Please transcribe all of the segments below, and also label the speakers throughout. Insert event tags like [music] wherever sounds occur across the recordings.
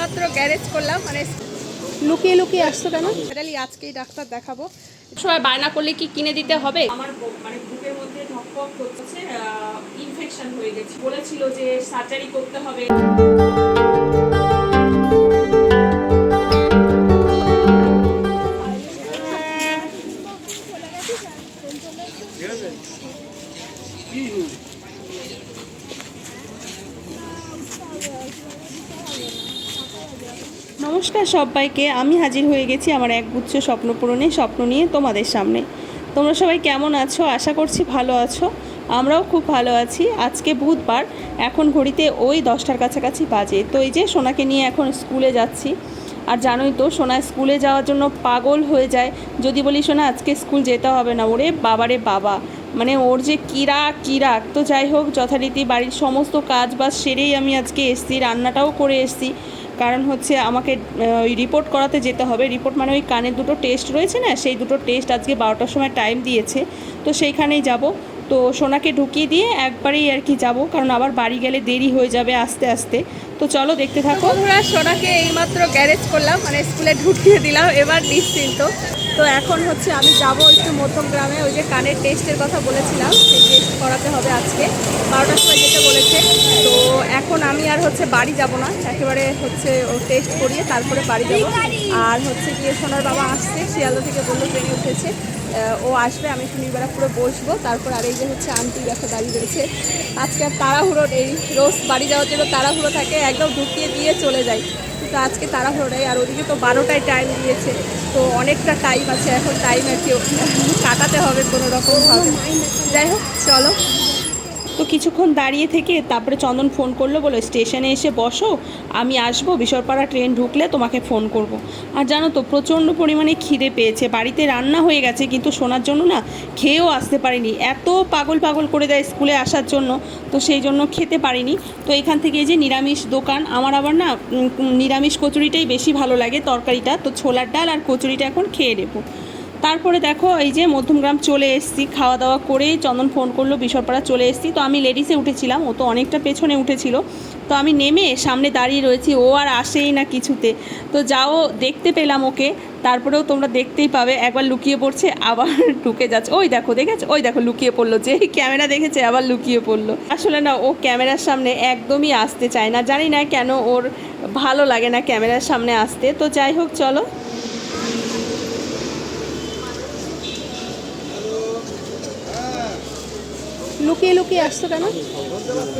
Speaker 1: এইমাত্র গ্যারেজ করলাম মানে
Speaker 2: লুকিয়ে লুকিয়ে আসছো কেন?
Speaker 1: ফাইনালি আজকেই ডাক্তার দেখাবো। সবাই বায়না করলে কি কিনে দিতে হবে?
Speaker 3: আমার মানে বুকের মধ্যে ধকপক করছে ইনফেকশন হয়ে গেছে। বলেছিল যে সার্জারি করতে হবে।
Speaker 2: নমস্কার সবাইকে, আমি হাজির হয়ে গেছি আমার এক গুচ্ছ স্বপ্ন পূরণে, স্বপ্ন নিয়ে তোমাদের সামনে। তোমরা সবাই কেমন আছো? আশা করছি ভালো আছো। আমরাও খুব ভালো আছি। আজকে বুধবার, এখন ঘড়িতে ওই দশটার কাছাকাছি বাজে। তো এই যে সোনাকে নিয়ে এখন স্কুলে যাচ্ছি। আর জানোই তো, সোনা স্কুলে যাওয়ার জন্য পাগল হয়ে যায়। যদি বলি, সোনা, আজকে স্কুল যেতে হবে না। ওরে বাবারে বাবা। মানে ওর যে কিরাক কিরাক তো যাই হোক, যথারীতি বাড়ির সমস্ত কাজ বাজ সেরেই আমি আজকে এসছি, রান্নাটাও করে এসছি। কারণ হচ্ছে আমাকে ওই রিপোর্ট করাতে যেতে হবে। রিপোর্ট মানে ওই কানের দুটো টেস্ট রয়েছে না, সেই দুটো টেস্ট আজকে বারোটার সময় টাইম দিয়েছে। তো সেইখানেই যাব। তো সোনাকে ঢুকিয়ে দিয়ে একবারেই আর কি যাব, কারণ আবার বাড়ি গেলে দেরি হয়ে যাবে আস্তে আস্তে। তো চলো দেখতে থাকো।
Speaker 1: সোনাকে এইমাত্র গ্যারেজ করলাম মানে স্কুলে ঢুকিয়ে দিলাম, এবার নিশ্চিন্ত। তো এখন হচ্ছে আমি যাব একটু মধ্যম গ্রামে, ওই যে কানের টেস্টের কথা বলেছিলাম, সেই টেস্ট করাতে হবে আজকে। বারোটার সময় যেতে বলেছে, তো এখন আমি আর হচ্ছে বাড়ি যাব না, একেবারে হচ্ছে ও টেস্ট করিয়ে তারপরে বাড়ি যাব। আর হচ্ছে গিয়ে সোনার বাবা আসছে, শিয়ালদা থেকে বলল ট্রেনে উঠেছে। ও আসবে, আমি শনিবার পুরো বসবো, তারপর আর এই যে হচ্ছে আন্টি দেখো দাঁড়িয়ে রয়েছে। আজকে আর তাড়াহুড়োর এই রোজ বাড়ি যাওয়ার জন্য তাড়াহুড়ো থাকে, একদম ঢুকিয়ে দিয়ে চলে যাই কিন্তু আজকে নেই আর ওদিকে তো বারোটায় টাইম দিয়েছে, তো অনেকটা টাইম আছে, এখন টাইম আর কি, কাটাতে হবে কোনো রকমভাবে যাই হোক, চলো।
Speaker 2: তো কিছুক্ষণ দাঁড়িয়ে থেকে তারপরে চন্দন ফোন করল বলো স্টেশনে এসে বসো, আমি আসব, বিশরপাড়া ট্রেন ঢুকলে তোমাকে ফোন করব। আর জানো তো, প্রচণ্ড পরিমাণে খিদে পেয়েছে, বাড়িতে রান্না হয়ে গেছে, কিন্তু শোনার জন্য না খেয়েও আসতে পারিনি। এত পাগল পাগল করে দেয় স্কুলে আসার জন্য, তো সেই জন্য খেতে পারিনি। তো এখান থেকে এই যে নিরামিষ দোকান, আমার আবার না নিরামিষ কচুরিটাই বেশি ভালো লাগে তরকারিটা। তো ছোলার ডাল আর কচুরিটা এখন খেয়ে নেব। তারপরে দেখো, এই যে মধ্যমগ্রাম চলে এসেছি, খাওয়া দাওয়া করেই চন্দন ফোন করল, বিশরপাড়া চলে এসেছি। তো আমি লেডিসে উঠেছিলাম, ও তো অনেকটা পেছনে উঠেছিল। তো আমি নেমে সামনে দাঁড়িয়ে রয়েছি, ও আর আসেই না কিছুতে। তো যাও, দেখতে পেলাম ওকে, তারপরেও তোমরা দেখতেই পাবে, একবার লুকিয়ে পড়ছে, আবার [laughs] ঢুকে যাচ্ছে। ওই দেখো, দেখেছ? ওই দেখো, লুকিয়ে পড়ল, যে ক্যামেরা দেখেছে, আবার লুকিয়ে পড়ল। আসলে না, ও ক্যামেরার সামনে একদমই আসতে চায় না। জানি না কেন ওর ভালো লাগে না ক্যামেরার সামনে আসতে। তো যাই হোক, চলো।
Speaker 1: লুকিয়ে লুকিয়ে আসছো কেন?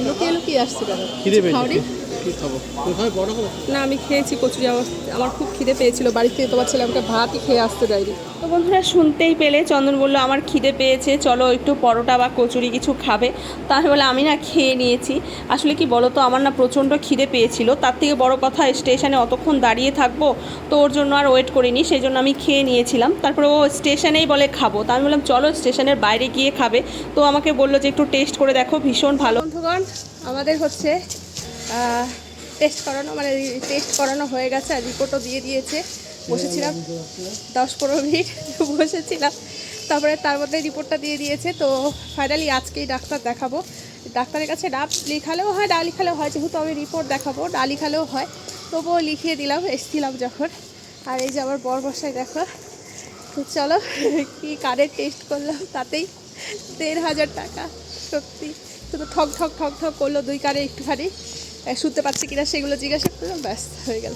Speaker 1: লুকিয়ে লুকিয়ে আসছো কেন?
Speaker 4: খিদে পেয়েছে? কি খাব কোথায় বড় খাব
Speaker 1: না আমি খেয়েছি কচুরি আমার আমার খুব খিদে পেয়েছিল। বাড়ি থেকে তোমার ছেলে আমাকে ভাতই খেয়ে আসতে দেয়নি।
Speaker 2: তো বন্ধুরা শুনতেই পেলে চন্দন বলল আমার খিদে পেয়েছে চলো একটু পরোটা বা কচুরি কিছু খাবে। তাহলে বলে আমি না খেয়ে নিয়েছি। আসলে কি বলো তো আমার না প্রচণ্ড খিদে পেয়েছিল। তার থেকে বড় কথা স্টেশনে অতক্ষণ দাঁড়িয়ে থাকব তো ওর জন্য আর ওয়েট করিনি সেই জন্য আমি খেয়ে নিয়েছিলাম। তারপরে ও স্টেশনেই বলে খাব। তা আমি বললাম চলো স্টেশনের বাইরে গিয়ে খাবে। তো আমাকে বলল যে একটু টেস্ট করে দেখো ভীষণ ভালো।
Speaker 1: বন্ধুগণ আমাদের হচ্ছে টেস্ট করানো মানে টেস্ট করানো হয়ে গেছে আর রিপোর্টও দিয়ে দিয়েছে। বসেছিলাম। দশ পনেরো মিনিট [laughs] বসেছিলাম। তারপরে তার মধ্যে রিপোর্টটা দিয়ে দিয়েছে। তো ফাইনালি আজকেই ডাক্তার দেখাবো। ডাক্তারের কাছে ডাব লিখালেও হয় ডা লিখালেও হয়। যেহেতু আমি রিপোর্ট দেখাবো ডা লিখালেও হয়। তবুও লিখিয়ে দিলাম, এসছিলাম যখন। আর এই যে আমার বর বসায় দেখো। তো চলো, কি কারের টেস্ট করলাম, তাতেই দেড় হাজার টাকা, সত্যি। শুধু ঠক ঠক ঠক ঠক করল দুই কারে একটুখানি। শুনতে পাচ্ছি কিনা সেগুলো জিজ্ঞাসা করলাম ব্যস্ত হয়ে গেল।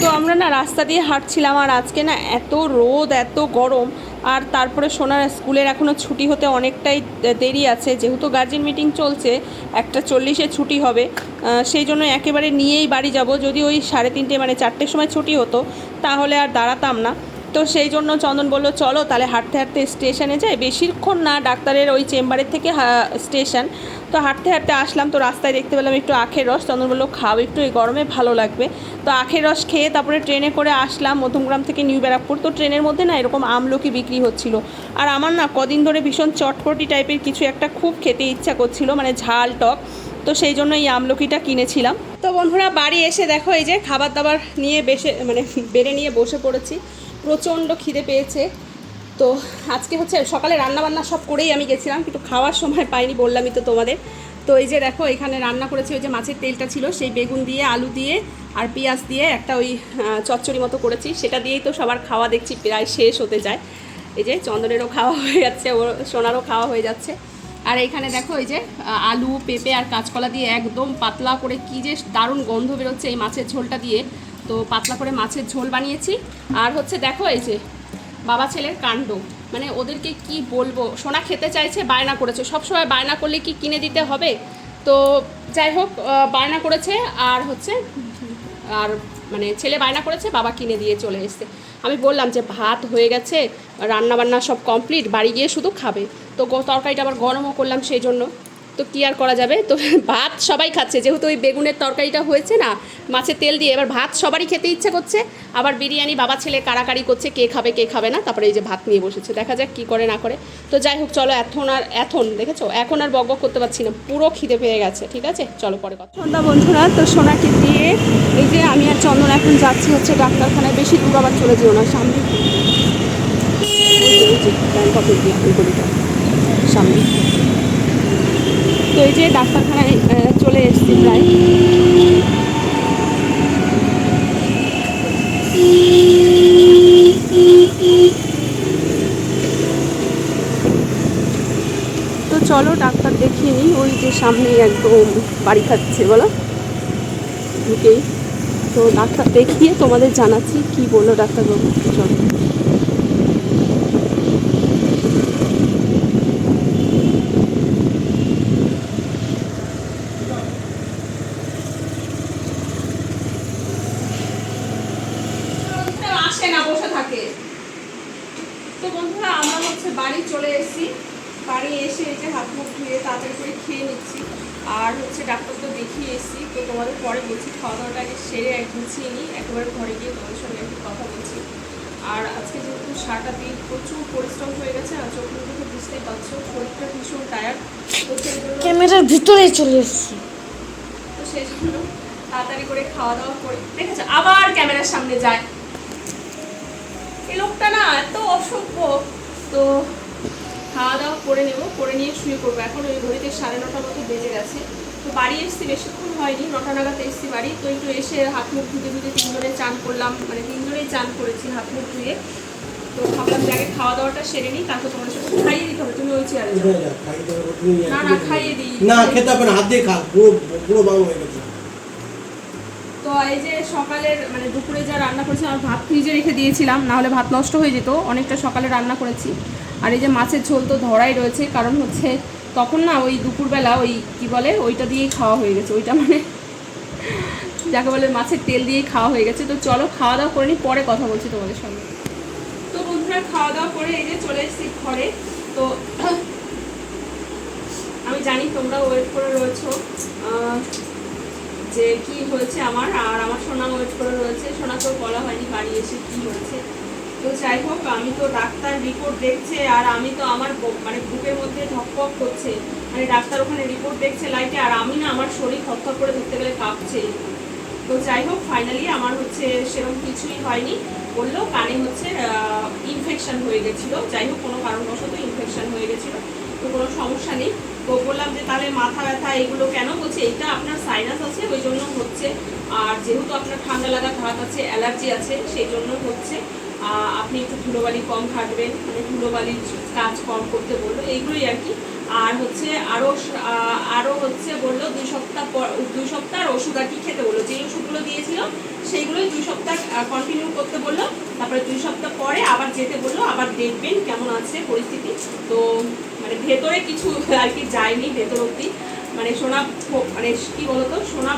Speaker 2: তো আমরা না রাস্তা দিয়ে হাঁটছিলাম আর আজকে না এত রোদ, এত গরম আর তারপরে সোনার স্কুলের এখনও ছুটি হতে অনেকটাই দেরি আছে। যেহেতু গার্জেন মিটিং চলছে, একটা চল্লিশে ছুটি হবে সেই জন্য একেবারে নিয়েই বাড়ি যাব। যদি ওই সাড়ে তিনটে মানে চারটের সময় ছুটি হতো, তাহলে আর দাঁড়াতাম না। তো সেই জন্য চন্দন বলল, চলো তাহলে হাঁটতে হাঁটতে স্টেশনে যাই। বেশিক্ষণ না ডাক্তারের ওই চেম্বারের থেকে স্টেশন। তো হাঁটতে হাঁটতে আসলাম, তো রাস্তায় দেখতে পেলাম একটু আখের রস। চন্দন বলল, খাও একটু, এই গরমে ভালো লাগবে। তো আখের রস খেয়ে তারপরে ট্রেনে করে আসলাম মধ্যমগ্রাম থেকে নিউ ব্যারাকপুর। তো ট্রেনের মধ্যে না এরকম আমলকি বিক্রি হচ্ছিল। আর আমার না কদিন ধরে ভীষণ চটপটি টাইপের কিছু একটা খুব খেতে ইচ্ছা করছিল মানে ঝাল টক। তো সেই জন্য এই আমলকিটা কিনেছিলাম। তো বন্ধুরা, বাড়ি এসে দেখো, এই যে খাবার দাবার নিয়ে বেসে মানে বেড়ে নিয়ে বসে পড়েছি। প্রচণ্ড খিদে পেয়েছে। তো আজকে হচ্ছে সকালে রান্না বান্না সব করেই আমি গেছিলাম, কিন্তু খাওয়ার সময় পাইনি বললামই তো তোমাদের। তো এই যে দেখো, এখানে রান্না করেছি ওই যে মাছের তেলটা ছিল, সেই বেগুন দিয়ে, আলু দিয়ে আর পেঁয়াজ দিয়ে একটা ওই চচ্চড়ি মতো করেছি। সেটা দিয়েই তো সবার খাওয়া দেখছি, প্রায় শেষ হতে যায়। এই যে চন্দনেরও খাওয়া হয়ে যাচ্ছে ওর সোনারও খাওয়া হয়ে যাচ্ছে। আর এখানে দেখো এই যে আলু, পেঁপে আর কাঁচকলা দিয়ে একদম পাতলা করে কি যে দারুণ গন্ধ বেরোচ্ছে এই মাছের ঝোলটা দিয়ে। তো পাতলা করে মাছের ঝোল বানিয়েছি। আর হচ্ছে দেখো এই যে বাবা ছেলের কাণ্ড। মানে ওদেরকে কি বলব? সোনা খেতে চাইছে, বায়না করেছে। সবসময় বায়না করলে কি কিনে দিতে হবে? তো যাই হোক বায়না করেছে আর হচ্ছে, আর মানে ছেলে বায়না করেছে, বাবা কিনে দিয়ে চলে এসছে। আমি বললাম যে ভাত হয়ে গেছে রান্না বান্না সব কমপ্লিট, বাড়ি গিয়ে শুধু খাবে। তো তরকারিটা আবার গরমও করলাম সেই জন্য। তো কী আর করা যাবে? তো ভাত সবাই খাচ্ছে। যেহেতু ওই বেগুনের তরকারিটা হয়েছে না, মাছের তেল দিয়ে এবার ভাত সবারই খেতে ইচ্ছে করছে। আবার বিরিয়ানি বাবা ছেলে কাড়াকাড়ি করছে, কে খাবে কে খাবে না। তারপরে এই যে ভাত নিয়ে বসেছে। দেখা যাক কী করে, না করে। তো যাই হোক, চলো এখন আর, এখন, দেখেছ? এখন আর বক করতে পারছি না। পুরো খিদে পেয়ে গেছে, ঠিক আছে? চলো পরে কথা সন্ধ্যা বন্ধুরা, তো সোনাকে দিয়ে এই যে আমি আর চন্দন এখন যাচ্ছি হচ্ছে ডাক্তারখানায়। বেশি দূর আবার চলে যেও না, সামনে। সামনে। তো এই যে ডাক্তারখানায় চলে এসেছি প্রায়। তো চলো ডাক্তার দেখিয়ে নিই, ওই যে সামনেই একদম বাড়ি খাচ্ছে, বলো। ঢুকেই। তো ডাক্তার দেখিয়ে তোমাদের জানাচ্ছি কি বলল ডাক্তারবাবু, চলো আসে না বসে থাকে তো বন্ধুরা আমরা হচ্ছে বাড়ি চলে এসেছি। বাড়ি এসে এই যে হাত মুখ ধুয়ে তাড়াতাড়ি করে খেয়ে নিচ্ছি। আর হচ্ছে ডাক্তার তো দেখিয়ে এসেছি। তো তোমাদের পরে বলছি খাওয়া দাওয়াটা আগে সেরে গুছিয়ে নিই। একেবারে ঘরে গিয়ে তোমাদের সঙ্গে একটু কথা বলছি। আর আজকে যেহেতু সারাটা দিন প্রচুর পরিশ্রম হয়ে গেছে আর চোখ মুখে তো বুঝতেই পারছ শরীরটা ভীষণ টায়ার্ড তো
Speaker 5: ক্যামেরার ভিতরে চলে এসেছি।
Speaker 2: তো সেই জন্য তাড়াতাড়ি করে খাওয়া দাওয়া করে। দেখেছ? আবার ক্যামেরার সামনে যায়। এই লোকটা না এত অসভ্য। তো দাওয়া করে নেব করে নিয়ে শুয়ে পড়ব। এখন ওই ঘড়িতে সাড়ে নটার মতো বেজে গেছে। তো বাড়ি এসছি বেশিক্ষণ হয়নি নটা নাগাদ এসছি বাড়ি। তো একটু এসে হাত মুখ ধুতে ধুতে তিনজনে চান করলাম মানে তিনজনেই চান করেছি হাত মুখ ধুয়ে। তো ভাবলাম যে আগে খাওয়া দাওয়াটা সেরে নিই তারপর তোমার সাথে খাইয়ে দিতে হবে তুমি ওই চেয়ারে না না খাইয়ে দিই।
Speaker 4: না খেতে হবে না হাত দিয়ে খা পুরো পুরো বাংলা হয়ে গেছে।
Speaker 2: তো এই যে সকালের মানে দুপুরে যা রান্না করেছি আমার ভাত ফ্রিজে রেখে দিয়েছিলাম না হলে ভাত নষ্ট হয়ে যেত। অনেকটা সকালে রান্না করেছি। আর এই যে মাছের ঝোল তো ধরাই রয়েছে, কারণ হচ্ছে তখন না ওই দুপুরবেলা ওই কি বলে, ওইটা দিয়েই খাওয়া হয়ে গেছে। ওইটা মানে যাকে বলে মাছের তেল দিয়েই খাওয়া হয়ে গেছে। তো চলো খাওয়া দাওয়া করে নিই পরে কথা বলছি তোমাদের সঙ্গে। তো বন্ধুরা, খাওয়া দাওয়া করে এই যে চলে এসেছি ঘরে। তো আমি জানি তোমরা ওয়েট করে রয়েছো। যে কি হয়েছে আমার, আর আমার সোনা ওয়েট করে রয়েছে। সোনা সোনাকেও বলা হয়নি বাড়ি এসে কি হয়েছে। তো যাই হোক, আমি তো ডাক্তার রিপোর্ট দেখছে, আর আমি তো আমার মানে বুকের মধ্যে ধকপক করছে। মানে ডাক্তার ওখানে রিপোর্ট দেখছে লাইটে আর আমি না আমার শরীর থরথর করে ধরতে গেলে কাঁপছে। তো যাই হোক ফাইনালি আমার হচ্ছে সেরকম কিছুই হয়নি। বলল কানে হচ্ছে ইনফেকশন হয়ে গেছিল। যাই হোক, কোনো কারণবশত ইনফেকশন হয়ে গেছিল। তো কোনো সমস্যা নেই। তো বললাম যে তাহলে মাথা ব্যথা এগুলো কেন হচ্ছে? এটা আপনার সাইনাস আছে, ওই জন্য হচ্ছে। আর যেহেতু আপনার ঠান্ডা লাগা ভাত আছে অ্যালার্জি আছে, সেই জন্য হচ্ছে। আপনি একটু ধুলোবালি কম থাকবেন মানে ধুলোবালির কাজ কম করতে বলল। এইগুলোই আর কি। আর হচ্ছে আরও আরও হচ্ছে বলল দুই সপ্তাহ পর, দুই সপ্তাহ ওষুধ আর কি খেতে বলল। যে ওষুধগুলো দিয়েছিল, সেইগুলোই দুই সপ্তাহ কন্টিনিউ করতে বলল। তারপরে দুই সপ্তাহ পরে আবার যেতে বলল, আবার দেখবেন কেমন আছে পরিস্থিতি। তো মানে ভেতরে কিছু আর কি যায়নি ভেতর অব্দি মানে সোনা মানে কি বলতো, সোনা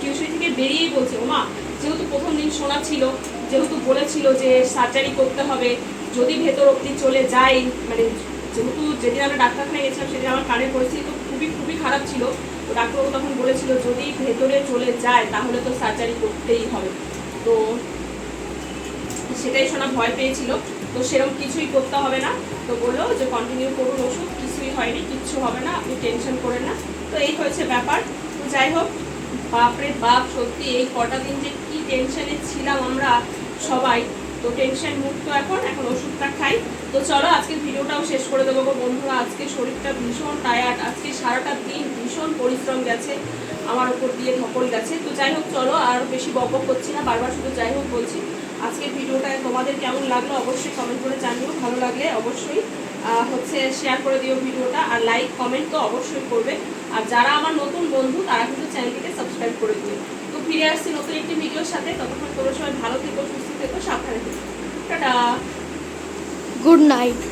Speaker 2: টিউশন থেকে বেরিয়েই বলছে ওমা যেহেতু প্রথম দিন সোনা ছিল, যেহেতু বলেছিল যে সার্জারি করতে হবে, যদি ভেতর অব্দি চলে যায় মানে যেহেতু যেদিন আমরা ডাক্তারখানায় গেছিলাম, সেদিন আমার কানের পরিস্থিতি তো খুবই খুবই খারাপ ছিল। তো ডাক্তারবাবু তখন বলেছিল, যদি ভেতরে চলে যায়, তাহলে তো সার্জারি করতেই হবে। তো সেটাই শোনা ভয় পেয়েছিল। তো সেরকম কিছুই করতে হবে না। তো বলল যে কন্টিনিউ করুন ওষুধ, কিছুই হয়নি, কিচ্ছু হবে না, আপনি টেনশন করেন না। তো এই হয়েছে ব্যাপার। তো যাই হোক, বাপরে বাপ, সত্যি এই কটা দিন যে কি টেনশনে ছিলাম আমরা সবাই। তো টেনশন মুক্ত এখন এখন ওষুধটা খাই। তো চলো, আজকে ভিডিওটাও শেষ করে দেবো বন্ধুরা। আজকে শরীরটা ভীষণ টায়ার্ড আজকে সারাটা দিন ভীষণ পরিশ্রম গেছে, আমার উপর দিয়ে ধকল গেছে। তো যাই হোক, চলো, আর বেশি বক করছি না, বারবার শুধু যাই হোক বলছি, আজকের ভিডিওটা তোমাদের কেমন লাগল অবশ্যই কমেন্ট করে জানিও, ভালো লাগলে অবশ্যই হচ্ছে শেয়ার করে দিও ভিডিওটা, আর লাইক কমেন্ট তো অবশ্যই করবে। আর যারা আমার নতুন বন্ধু, তারা কিন্তু চ্যানেলটিকে সাবস্ক্রাইব করে দিও। তো ফিরে আসছি নতুন একটি ভিডিওর সাথে, ততক্ষণ তোমরা সবাই ভালো থেকো, সুস্থ থেকো, সাবধানে থেকো। টাটা!
Speaker 5: Good night